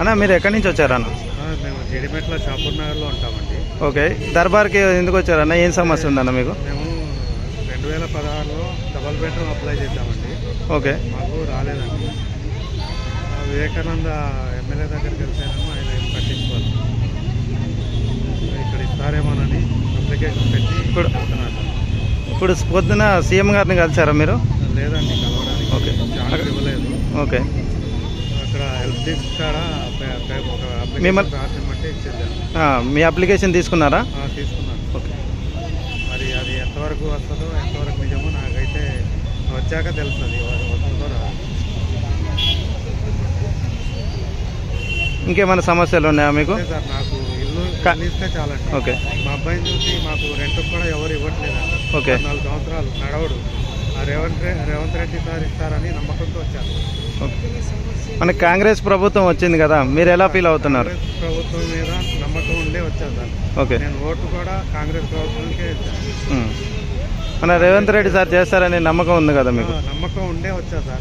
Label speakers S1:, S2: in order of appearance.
S1: అన్న మీరు ఎక్కడి నుంచి వచ్చారన్న
S2: మేము జీడిమెట్ల షాపూర్ నగర్లో ఉంటామండి.
S1: ఓకే దర్బార్కి ఎందుకు వచ్చారన్న ఏం సమస్య ఉందన్న మీకు?
S2: మేము రెండు వేల పదహారులో డబల్ బెడ్రూమ్ అప్లై చేద్దామండి
S1: ఓకే.
S2: మాకు రాలేదండి. వివేకానంద ఎమ్మెల్యే దగ్గరికి వెళ్తేనేమో ఆయన ఏం పట్టించుకోవాలి ఇక్కడ ఇస్తారేమోనని అప్లికేషన్ పెట్టి
S1: ఇప్పుడు-. ఇప్పుడు పొద్దున సీఎం గారిని కలిసారా మీరు?
S2: లేదండి కలవడానికి
S1: ఓకే.
S2: ఇవ్వలేదు.
S1: ఓకే.
S2: అక్కడ హెల్ప్ డెస్క్
S1: మిమ్మల్ని- మీ అప్లికేషన్ తీసుకున్నారా?
S2: తీసుకున్నాను.
S1: ఓకే.
S2: మరి అది ఎంతవరకు వస్తుందో ఎంతవరకు నిజమో నాకైతే వచ్చాక తెలుస్తుంది. వస్తుందో
S1: ఇంకేమైనా సమస్యలు ఉన్నాయా మీకు?
S2: సార్ నాకు ఇల్లు
S1: క-
S2: ఇల్లు ఇస్తే చాలండి.
S1: ఓకే.
S2: మా అబ్బాయిని చూసి మాకు రెంట్ కూడా ఎవరు ఇవ్వట్లేదండి.
S1: ఓకే.
S2: నాలుగు సంవత్సరాలు నడవడు. రేవంత్ రేవంత్ రెడ్డి సార్ ఇస్తారని నమ్మకంతో వచ్చాను
S1: ఓకే మన కాంగ్రెస్ ప్రభుత్వం వచ్చింది కదా మీరు ఎలా ఫీల్ అవుతున్నారు?
S2: ప్రభుత్వం మీద నమ్మకం ఉండే వచ్చాను సార్
S1: ఓకే.
S2: నేను ఓటు కూడా కాంగ్రెస్ ప్రభుత్వానికే ఇచ్చాను.
S1: మన రేవంత్ రెడ్డి సార్ చేస్తారనే నమ్మకం ఉంది కదా మీకు?
S2: నమ్మకం ఉండే వచ్చా సార్